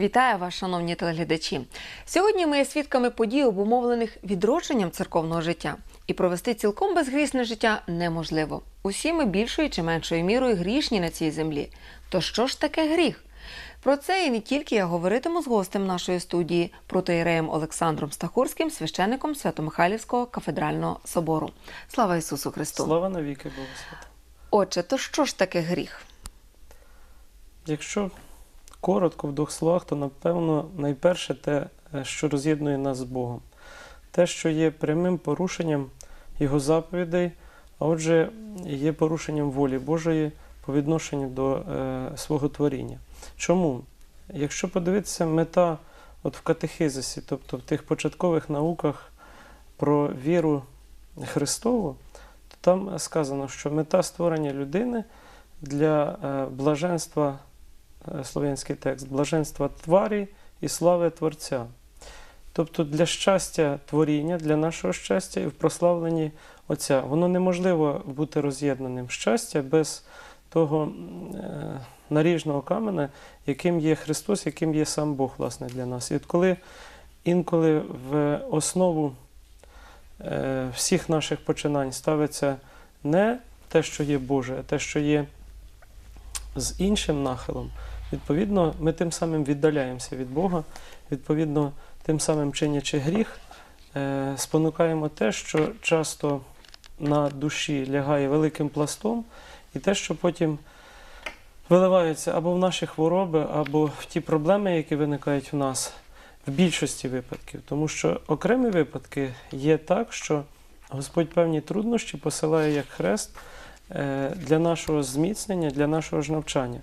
Вітаю вас, шановні телеглядачі. Сьогодні ми є свідками подій, обумовлених відродженням церковного життя, і провести цілком безгрісне життя неможливо. Усі ми більшою чи меншою мірою грішні на цій землі. То що ж таке гріх? Про це і не тільки я говоритиму з гостем нашої студії, протоєреєм Олександром Стахурським, священником Свято-Михайлівського кафедрального собору. Слава Ісусу Христу! Слава навіки Богу святого. Отже, то що ж таке гріх? Якщо коротко в двох словах, то напевно найперше те, е, що роз'єднує нас з Богом. Те, що є прямим порушенням Його заповідей, а отже, є порушенням волі Божої по відношенню до е, свого творіння. Чому? Якщо подивитися мета от в катехизисі, тобто в тих початкових науках про віру Христову, то там сказано, що мета створення людини для е, блаженства, слов'янський текст, блаженства тварі і слави Творця. Тобто для щастя творіння, для нашого щастя і в прославленні Отця. Воно неможливо бути роз'єднаним. Щастя без того е, наріжного каменя, яким є Христос, яким є сам Бог, власне, для нас. І от коли інколи в основу е, всіх наших починань ставиться не те, що є Боже, а те, що є з іншим нахилом, відповідно, ми тим самим віддаляємося від Бога, відповідно, тим самим чинячи гріх, е, спонукаємо те, що часто на душі лягає великим пластом, і те, що потім виливається або в наші хвороби, або в ті проблеми, які виникають в нас в більшості випадків. Тому що окремі випадки є так, що Господь певні труднощі посилає як хрест е, для нашого зміцнення, для нашого ж навчання.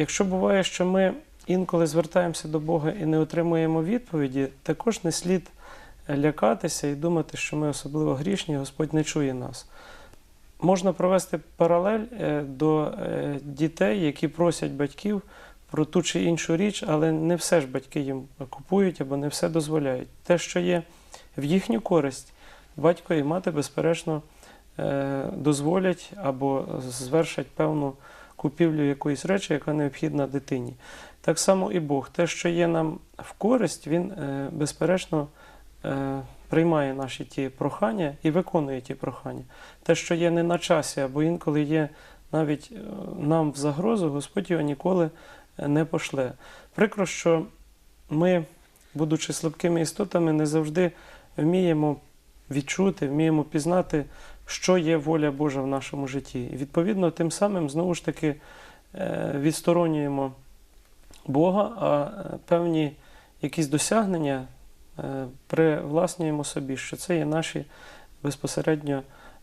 Якщо буває, що ми інколи звертаємося до Бога і не отримуємо відповіді, також не слід лякатися і думати, що ми особливо грішні, Господь не чує нас. Можна провести паралель е, до е, дітей, які просять батьків про ту чи іншу річ, але не все ж батьки їм купують або не все дозволяють. Те, що є в їхню користь, батько і мати, безперечно, е, дозволять або звершать певну купівлю якоїсь речі, яка необхідна дитині. Так само і Бог. Те, що є нам в користь, Він, е, безперечно, е, приймає наші ті прохання і виконує ті прохання. Те, що є не на часі, або інколи є навіть е, нам в загрозу, Господь його ніколи не пошле. Прикро, що ми, будучи слабкими істотами, не завжди вміємо відчути, вміємо пізнати, що є воля Божа в нашому житті. І відповідно, тим самим знову ж таки е, відсторонюємо Бога, а е, певні якісь досягнення е, привласнюємо собі, що це є наші безпосередньо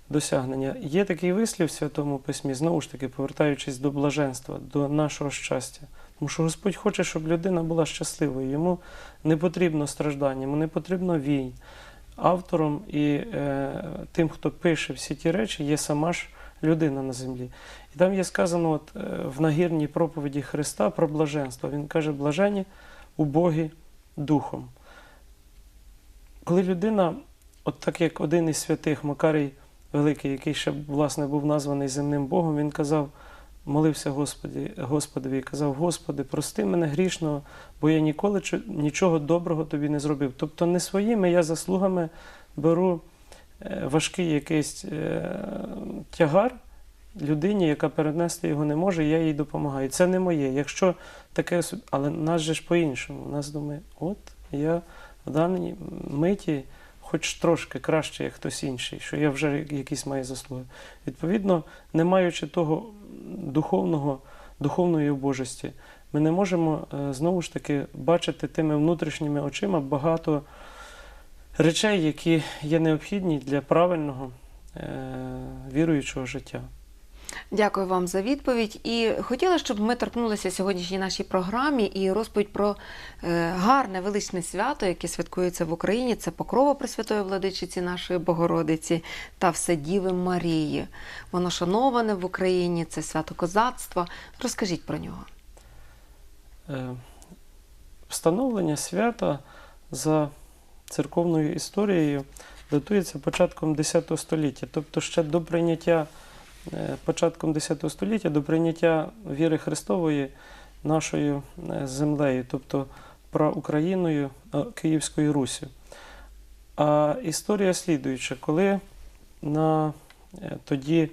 досягнення. Є такий вислів в Святому Письмі, знову ж таки, повертаючись до блаженства, до нашого щастя. Тому що Господь хоче, щоб людина була щасливою. Йому не потрібно страждання, йому не потрібно війн. Автором і е, тим, хто пише всі ті речі, є сама ж людина на землі. І там є сказано от, е, в нагірній проповіді Христа про блаженство. Він каже, блажені убогі духом. Коли людина, от так як один із святих Макарій Великий, який ще власне був названий земним Богом, він казав, молився Господі, Господові і казав: Господи, прости мене грішного, бо я ніколи нічого доброго тобі не зробив. Тобто не своїми я заслугами беру е, важкий якийсь е, тягар людині, яка перенести його не може, я їй допомагаю. Це не моє. Якщо таке, але нас же ж по-іншому. Нас думає, от я в даній миті. Хоч трошки краще, як хтось інший, що я вже якісь маю заслуги. Відповідно, не маючи того духовного, духовної божості, ми не можемо е, знову ж таки бачити тими внутрішніми очима багато речей, які є необхідні для правильного е, віруючого життя. Дякую вам за відповідь. І хотіла, щоб ми торкнулися сьогоднішній нашій програмі і розповідь про е, гарне величне свято, яке святкується в Україні. Це покрова Пресвятої владичиці нашої Богородиці та Вседіви Марії. Воно шановане в Україні, це свято козацтва. Розкажіть про нього. Е, Встановлення свята за церковною історією датується початком X століття, тобто ще до прийняття початком X століття, до прийняття віри Христової нашою е, землею, тобто праукраїною е, Київською Русі. А історія слідуюча, коли на е, тоді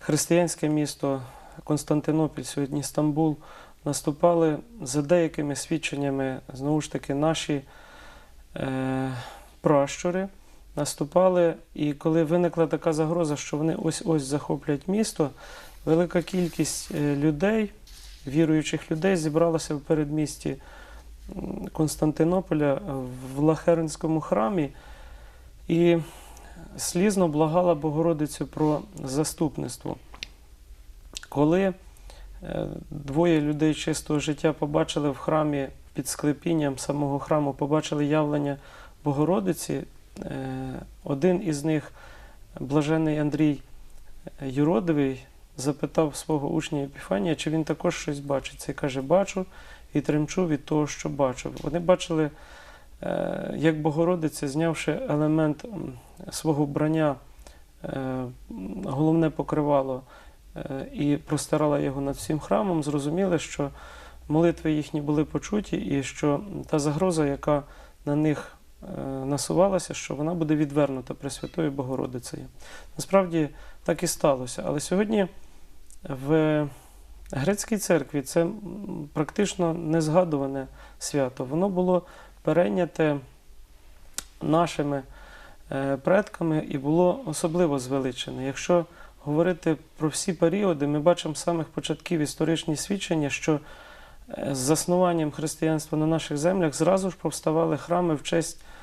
християнське місто Константинопіль, сьогодні Стамбул, наступали за деякими свідченнями, знову ж таки, наші е, пращури наступали, і коли виникла така загроза, що вони ось-ось захоплять місто, велика кількість е, людей, віруючих людей, зібралася в передмісті Константинополя в Лахеринському храмі і слізно благала Богородицю про заступництво. Коли е, двоє людей чистого життя побачили в храмі під склепінням самого храму, побачили явлення Богородиці, е, один із них, блажений Андрій Юродивий, запитав свого учня Епіфанія, чи він також щось бачить. Цей каже, бачу і тремчу від того, що бачив. Вони бачили, е, як Богородиця, знявши елемент свого вбрання, е, головне покривало е, і простирала його над всім храмом, зрозуміли, що молитви їхні були почуті, і що та загроза, яка на них е, насувалася, що вона буде відвернута Пресвятою Богородицею. Насправді так і сталося. Але сьогодні в грецькій церкві це практично незгадуване свято. Воно було перейняте нашими е, предками і було особливо звеличене. Якщо говорити про всі періоди, ми бачимо з самих початків історичні свідчення, що е, з заснуванням християнства на наших землях зразу ж повставали храми в честь е,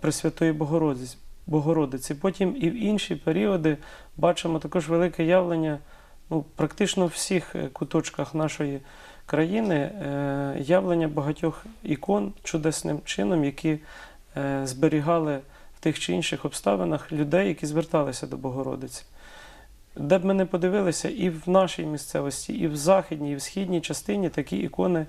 Пресвятої Богородиці. Потім і в інші періоди бачимо також велике явлення ну, практично в всіх е, куточках нашої країни, е, явлення багатьох ікон чудесним чином, які е, зберігали в тих чи інших обставинах людей, які зверталися до Богородиці. Де б ми не подивилися, і в нашій місцевості, і в західній, і в східній частині такі ікони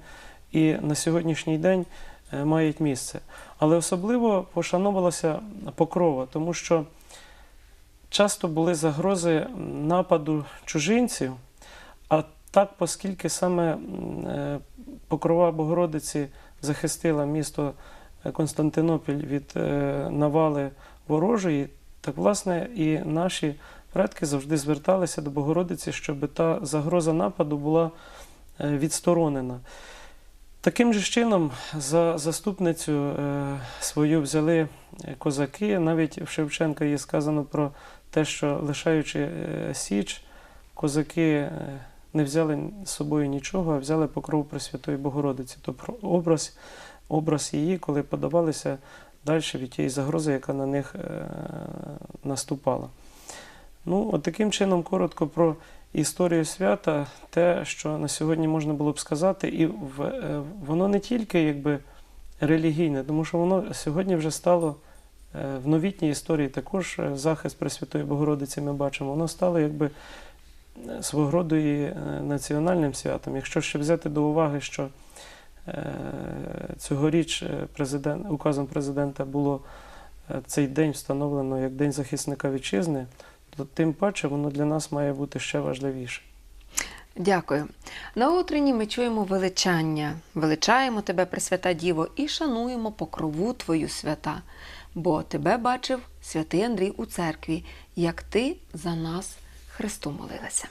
і на сьогоднішній день е, мають місце. Але особливо пошановувалася покрова, тому що часто були загрози нападу чужинців, а так, оскільки саме е, покрова Богородиці захистила місто е, Константинопіль від е, навали ворожої, так власне і наші предки завжди зверталися до Богородиці, щоб та загроза нападу була е, відсторонена. Таким же чином за заступницю е, свою взяли е, козаки. Навіть в Шевченка є сказано про те, що лишаючи е, Січ, козаки не взяли з собою нічого, а взяли покров Пресвятої Богородиці. Тобто образ, образ її, коли подавалися далі від тієї загрози, яка на них наступала. Ну, от таким чином, коротко про історію свята, те, що на сьогодні можна було б сказати, і е, воно не тільки якби релігійне, тому що воно сьогодні вже стало е, в новітній історії також е, захист Пресвятої Богородиці ми бачимо, воно стало якби свого роду і національним святом. Якщо ще взяти до уваги, що цьогоріч президент, указом президента було цей день встановлено як День захисника вітчизни, то тим паче воно для нас має бути ще важливіше. Дякую. На утренні ми чуємо величання, величаємо тебе, Пресвята Діво, і шануємо покрову Твою свята, бо тебе бачив святий Андрій у церкві, як ти за нас Христу молилася.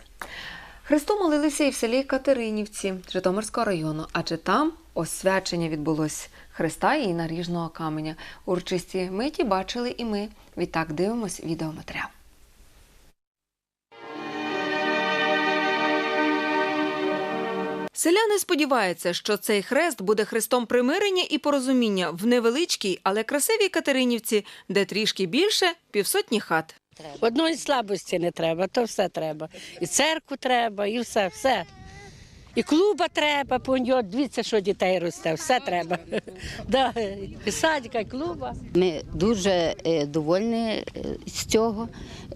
Христу молилися і в селі Катеринівці Житомирського району, адже там освячення відбулось Христа і наріжного каменя. Урочисті миті бачили і ми. Відтак дивимось відеоматеріал. Селяни сподіваються, що цей хрест буде хрестом примирення і порозуміння в невеличкій, але красивій Катеринівці, де трішки більше півсотні хат. Одної слабості не треба, то все треба. І церкву треба, і все, все. І клуба треба, по нього дивіться, що дітей росте, все треба. Да, І садика, і клуба. Ми дуже е, довольні е, з цього.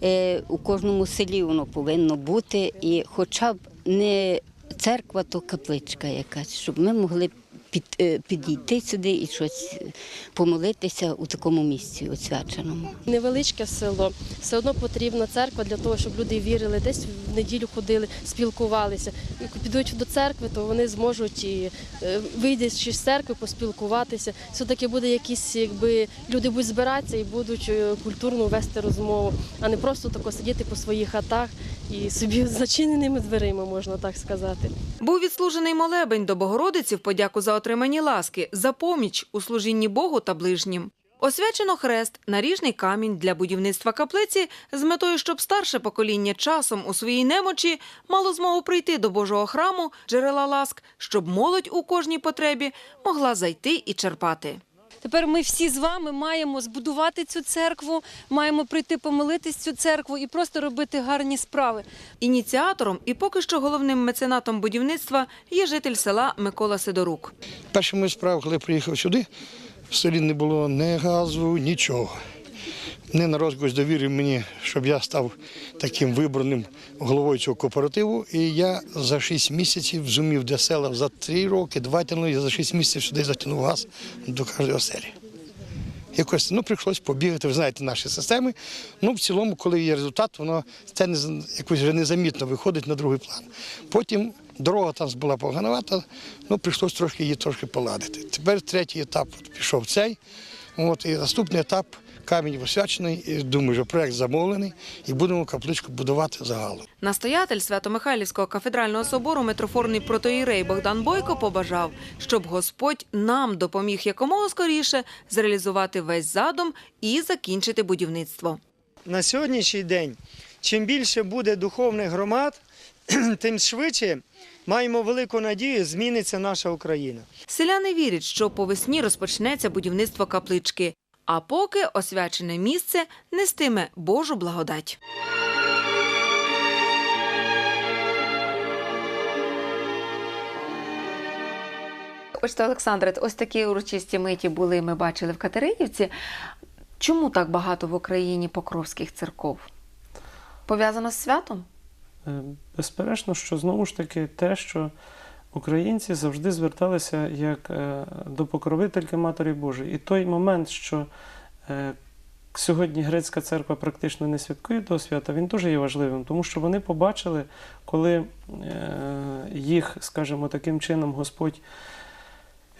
Е, У кожному селі воно повинно бути, і хоча б не церква, то капличка якась, щоб ми могли під, е, підійти сюди і щось помолитися у такому місці освяченому. Невеличке село, все одно потрібна церква для того, щоб люди вірили, десь в неділю ходили, спілкувалися. І підуть до церкви, то вони зможуть і е, вийдячи з церкви, поспілкуватися. Все-таки буде якісь, якби люди будуть збиратися і будуть е, культурно вести розмову, а не просто тако сидіти по своїх хатах і собі зачиненими дверима, можна так сказати. Був відслужений молебень до Богородиці в подяку за отримані ласки, за поміч у служінні Богу та ближнім. Освячено хрест, наріжний камінь для будівництва каплиці з метою, щоб старше покоління часом у своїй немочі мало змогу прийти до Божого храму, джерела ласк, щоб молодь у кожній потребі могла зайти і черпати. Тепер ми всі з вами маємо збудувати цю церкву, маємо прийти помолитись цю церкву і просто робити гарні справи. Ініціатором і поки що головним меценатом будівництва є житель села Микола Сидорук. Перша моя справа, коли приїхав сюди, в селі не було ні газу, нічого. Не на розголос довірив мені, щоб я став таким вибраним головою цього кооперативу. І я за 6 місяців зумів для села за 3 роки, два тягнули, я за 6 місяців сюди затягнув газ до кожної оселі. Якось ну, прийшлось побігати, ви знаєте, наші системи. Ну, в цілому, коли є результат, воно це не, якось вже незамітно виходить на другий план. Потім дорога там була поганувата, ну прийшлось трошки її трошки поладити. Тепер третій етап пішов цей. От, і наступний етап камінь освячений, і думаю, що проект замовлений, і будемо капличку будувати загалом. Настоятель Свято-Михайлівського кафедрального собору митрофорний протоїрей Богдан Бойко побажав, щоб Господь нам допоміг якомога скоріше зреалізувати весь задум і закінчити будівництво. на сьогоднішній день, чим більше буде духовних громад, тим швидше маємо велику надію, зміниться наша Україна. Селяни вірять, що по весні розпочнеться будівництво каплички, а поки освячене місце нестиме Божу благодать. Бачите, Олександре, ось такі урочисті миті були, ми бачили в Катеринівці. Чому так багато в Україні покровських церков? Пов'язано з святом? Е, Безперечно, що знову ж таки те, що українці завжди зверталися як е, до покровительки Матері Божої. І той момент, що е, сьогодні грецька церква практично не святкує того свята, він теж є важливим, тому що вони побачили, коли е, їх, скажімо, таким чином Господь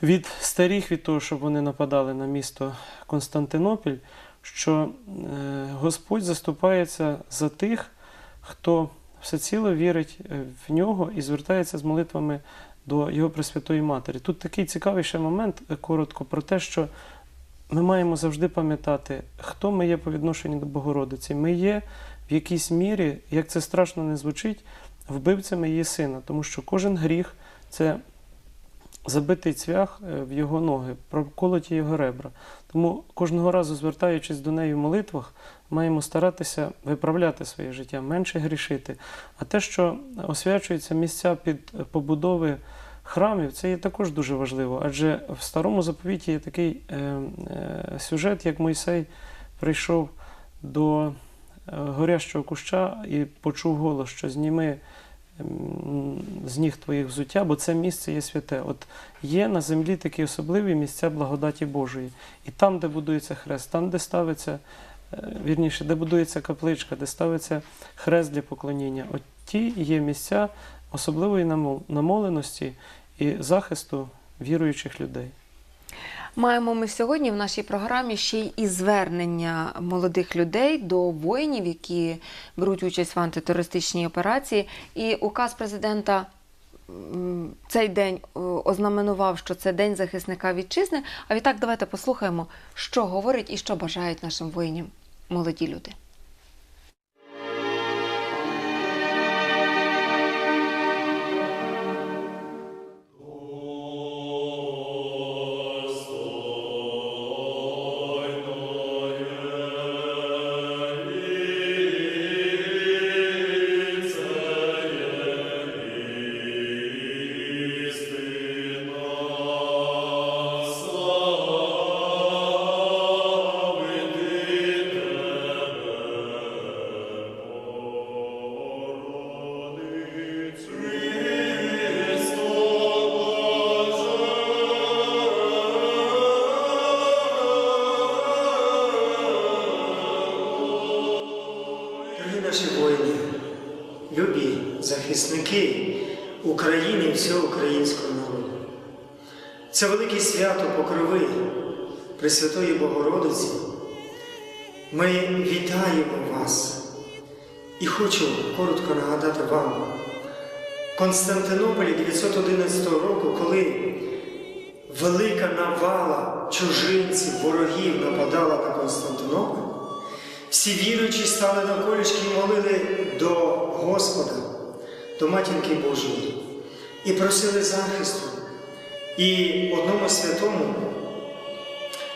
від старіх від того, щоб вони нападали на місто Константинопіль, що Господь заступається за тих, хто всеціло вірить е, в нього і звертається з молитвами до його Пресвятої Матері. Тут такий цікавий ще момент, е, коротко, про те, що ми маємо завжди пам'ятати, хто ми є по відношенню до Богородиці. Ми є в якійсь мірі, як це страшно не звучить, вбивцями її сина, тому що кожен гріх це забитий цвях е, в його ноги, проколоті його ребра. Тому кожного разу, звертаючись до неї в молитвах, маємо старатися виправляти своє життя, менше грішити. А те, що освячуються місця під побудови храмів, це є також дуже важливо. Адже в старому заповіті є такий е, е, сюжет, як Мойсей прийшов до е, горящого куща і почув голос, що зніми з ніг твоїх взуття, бо це місце є святе. От є на землі такі особливі місця благодаті Божої. І там, де будується хрест, там, де ставиться, вірніше, де будується капличка, де ставиться хрест для поклоніння, от ті є місця особливої намоленості і захисту віруючих людей. Маємо ми сьогодні в нашій програмі ще й і звернення молодих людей до воїнів, які беруть участь в антитерористичній операції. І указ президента цей день е, ознаменував, що це День захисника вітчизни. А відтак давайте послухаємо, що говорить і що бажають нашим воїнам молоді люди. Це велике свято Покрови Пресвятої Богородиці. Ми вітаємо вас і хочу коротко нагадати вам. В Константинополі 911 року, коли велика навала чужинців, ворогів нападала на Константинополь, всі віруючі стали на колішки і молили до Господа, до Матінки Божої і просили захисту. І одному святому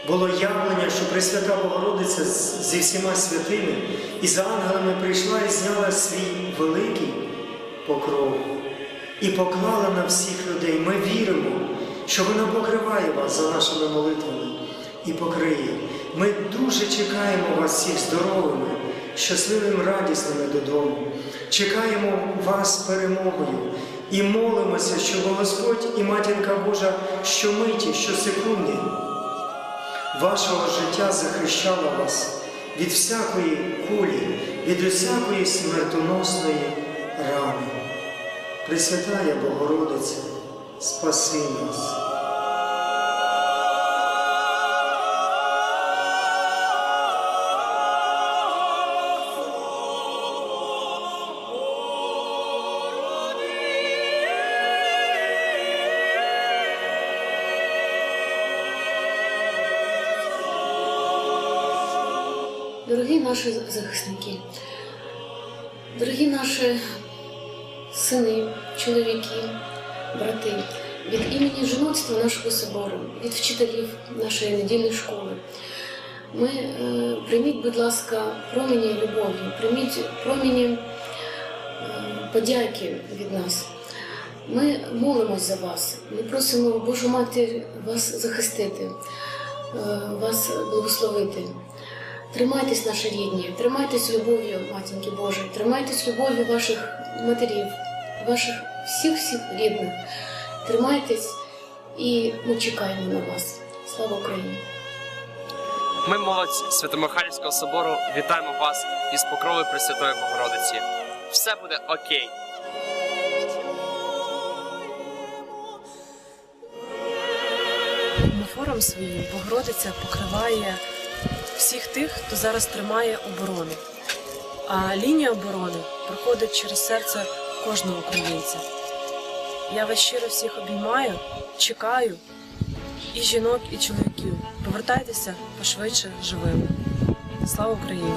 було явлення, що Пресвята Богородиця зі всіма святими і за ангелами прийшла і зняла свій великий покров і поклала на всіх людей. Ми віримо, що вона покриває вас за нашими молитвами і покриє. Ми дуже чекаємо вас всіх здоровими, щасливими, радісними додому. Чекаємо вас перемогою і молимося, щоб Господь і Матінка Божа щомиті, щосекунди вашого життя захищала вас від всякої кулі, від усякої смертоносної рани. Пресвятая Богородиця, спаси нас. Наші захисники, дорогі наші сини, чоловіки, брати, від імені жіноцтва нашого собору, від вчителів нашої недільної школи. Ми е, прийміть, будь ласка, промені любові, прийміть промені е, подяки від нас. Ми молимось за вас. Ми просимо Божу Матір вас захистити, е, вас благословити. Тримайтесь, наші рідні, тримайтесь любов'ю Матінки Божої, тримайтесь любов'ю ваших матерів, ваших всіх-всіх рідних. Тримайтесь і ми чекаємо на вас. Слава Україні! Ми, молодь Свято-Михайлівського собору, вітаємо вас із покрови Пресвятої Богородиці. Все буде окей. Форум своїм Богородиця покриває всіх тих, хто зараз тримає оборону. А лінія оборони проходить через серце кожного українця. Я вас щиро всіх обіймаю, чекаю і жінок, і чоловіків. Повертайтеся пошвидше живими. Слава Україні!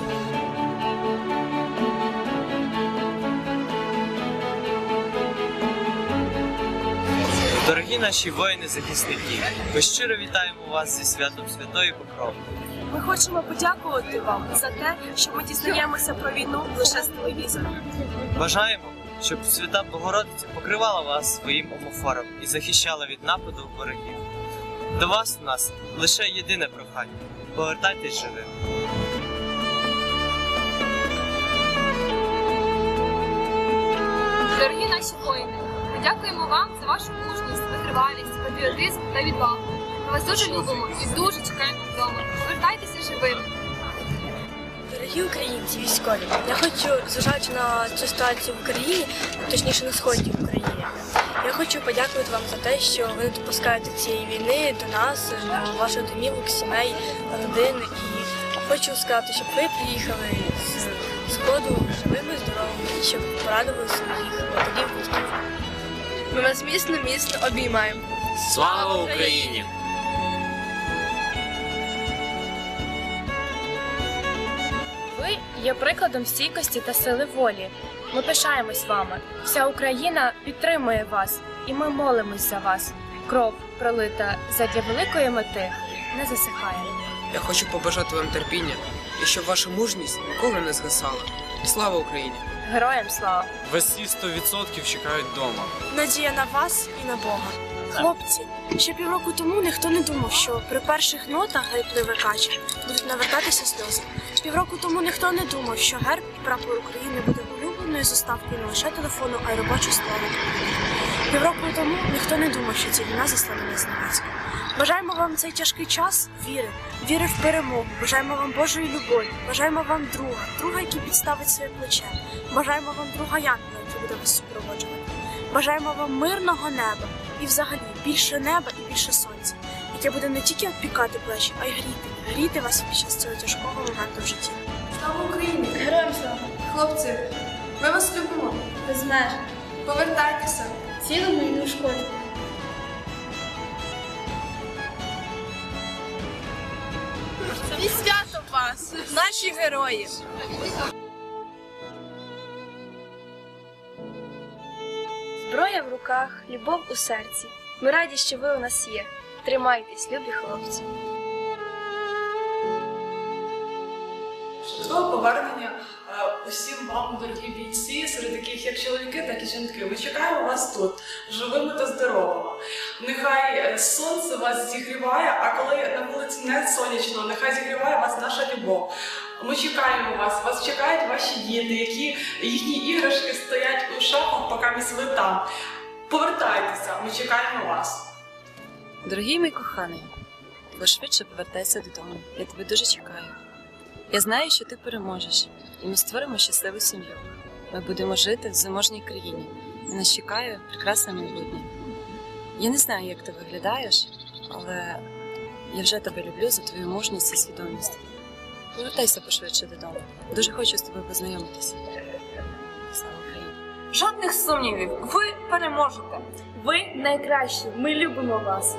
Дорогі наші воїни-захисники, ми щиро вітаємо вас зі святом Святої Покрови. Ми хочемо подякувати вам за те, що ми дізнаємося про війну лише з телевізора. Бажаємо, щоб свята Богородиця покривала вас своїм омофором і захищала від нападу ворогів. До вас у нас лише єдине прохання. Повертайтесь живими. Дорогі наші воїни, ми дякуємо вам за вашу мужність, витривалість, патріотизм та відвагу. Ми вас дуже любимо і дуже чекаємо вдома. Повертайтеся живими. Дорогі українці, військові, я хочу, зважаючи на цю ситуацію в Україні, точніше на сході України, я хочу подякувати вам за те, що ви допускаєте цієї війни до нас, до ваших домівок, сімей, родин. І хочу сказати, щоб ви приїхали з сходу живими, здоровими, і щоб порадували своїх батьків. Ми вас міцно, міцно обіймаємо. Слава Україні! Є прикладом стійкості та сили волі. Ми пишаємось вами. Вся Україна підтримує вас, і ми молимось за вас. Кров пролита задля великої мети не засихає. Я хочу побажати вам терпіння і щоб ваша мужність ніколи не згасала. Слава Україні! Героям слава! Весі 100% чекають вдома. Надія на вас і на Бога. Хлопці, ще півроку тому ніхто не думав, що при перших нотах герб привикача будуть навертатися сльози. Півроку тому ніхто не думав, що герб і прапор України буде улюбленою заставкою не лише телефону, а й робочу сторону. Півроку тому ніхто не думав, що ця війна застане нас зненацька. Бажаємо вам цей тяжкий час віри, віри в перемогу. Бажаємо вам Божої любові. Бажаємо вам друга, друга, який підставить своє плече. Бажаємо вам друга Янгола, який буде вас супроводжувати. Бажаємо вам мирного неба і взагалі більше неба і більше сонця, яке буде не тільки обпікати плечі, а й гріти, гріти вас під час цього тяжкого моменту в житті. Слава Україні! Героям слава! Хлопці, ми вас любимо! Без меж! Повертайтеся! Цілому і не шкоді! І свято вас! Наші герої! Зброя в руках, любов у серці. Ми раді, що ви у нас є. Тримайтесь, любі хлопці. Швидкого повернення усім вам, дорогі бійці, серед яких як чоловіки, так і жінки. Ми чекаємо вас тут, живими та здоровими. Нехай е, сонце вас зігріває, а коли на вулиці не сонячно, нехай зігріває вас наша любов. Ми чекаємо вас, вас чекають ваші діти, які їхні іграшки стоять у шафах, поки ми ви там. Повертайтеся, ми чекаємо вас. Дорогий мій коханий, пошвидше повертайся додому. Я тебе дуже чекаю. Я знаю, що ти переможеш, і ми створимо щасливу сім'ю. Ми будемо жити в заможній країні, і нас чекає прекрасне майбутнє. Я не знаю, як ти виглядаєш, але я вже тебе люблю за твою мужність і свідомість. Повертайся пошвидше додому. Дуже хочу з тобою познайомитися. Слава Україні! Жодних сумнівів, ви переможете! Ви найкращі! Ми любимо вас!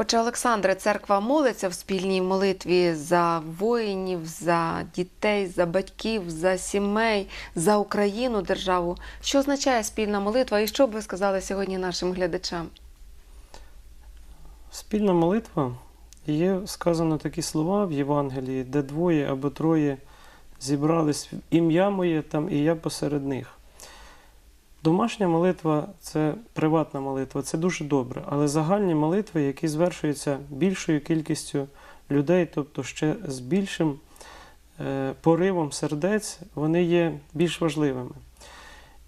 Отже, Олександре, церква молиться в спільній молитві за воїнів, за дітей, за батьків, за сімей, за Україну, державу. Що означає спільна молитва і що б ви сказали сьогодні нашим глядачам? Спільна молитва є сказано такі слова в Євангелії, де двоє або троє зібрались в ім'я моє, там і я посеред них. Домашня молитва це приватна молитва, це дуже добре, але загальні молитви, які звершуються більшою кількістю людей, тобто ще з більшим е, поривом сердець, вони є більш важливими.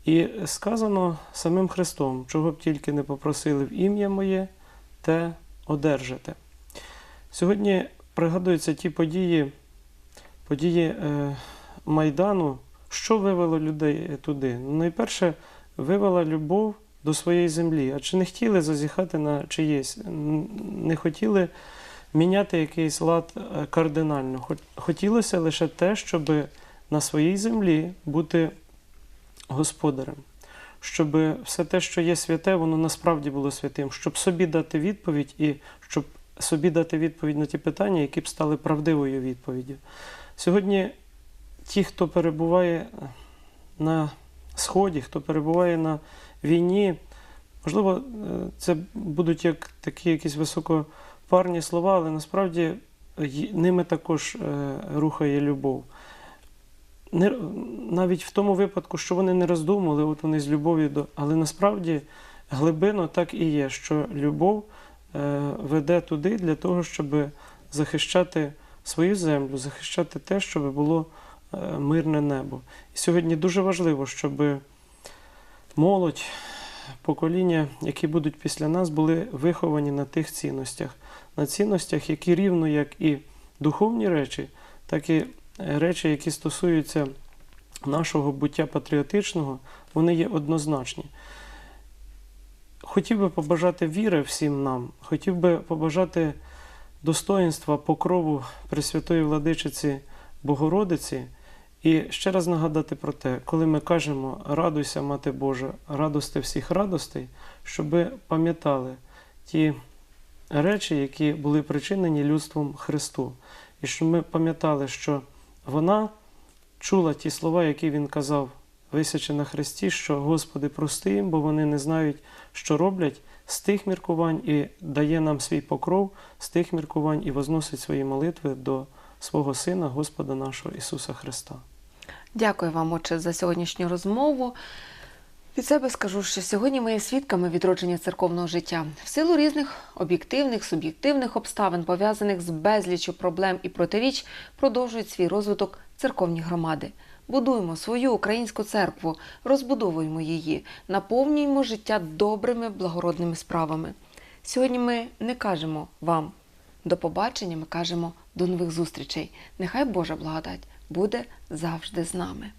І сказано самим Христом, чого б тільки не попросили в ім'я моє, те одержите. Сьогодні пригадуються ті події, події е, Майдану, що вивело людей туди. Ну, найперше, вивела любов до своєї землі. А чи не хотіли зазіхати на чиєсь, не хотіли міняти якийсь лад е, кардинально. Хотілося лише те, щоб на своїй землі бути господарем. Щоб все те, що є святе, воно насправді було святим, щоб собі дати відповідь і щоб собі дати відповідь на ті питання, які б стали правдивою відповіддю. Сьогодні ті, хто перебуває на Сході, хто перебуває на війні, можливо, е, це будуть як такі якісь високопарні слова, але насправді ними також е, рухає любов. Не, навіть в тому випадку, що вони не роздумували, от вони з любов'ю до. Але насправді глибино так і є, що любов е, веде туди для того, щоб захищати свою землю, захищати те, щоб було е, мирне небо. І сьогодні дуже важливо, щоб молодь, покоління, які будуть після нас, були виховані на тих цінностях, на цінностях, які рівно як і духовні речі, так і е, речі, які стосуються нашого буття патріотичного, вони є однозначні. Хотів би побажати віри всім нам, хотів би побажати достоїнства, покрову Пресвятої Владичиці Богородиці. І ще раз нагадати про те, коли ми кажемо радуйся, Мати Божа, радости всіх радостей, щоб пам'ятали ті речі, які були причинені людством Христу. І щоб ми пам'ятали, що вона чула ті слова, які він казав, висячи на Христі, що Господи, прости їм, бо вони не знають, що роблять з тих міркувань і дає нам свій покров з тих міркувань і возносить свої молитви до свого Сина, Господа нашого Ісуса Христа. Дякую вам, отче, за сьогоднішню розмову. Від себе скажу, що сьогодні ми є свідками відродження церковного життя в силу різних об'єктивних, суб'єктивних обставин, пов'язаних з безліччю проблем і протиріч, продовжують свій розвиток церковні громади. Будуймо свою українську церкву, розбудовуємо її, наповнюємо життя добрими благородними справами. Сьогодні ми не кажемо вам до побачення, ми кажемо до нових зустрічей. Нехай Божа благодать буде завжди з нами.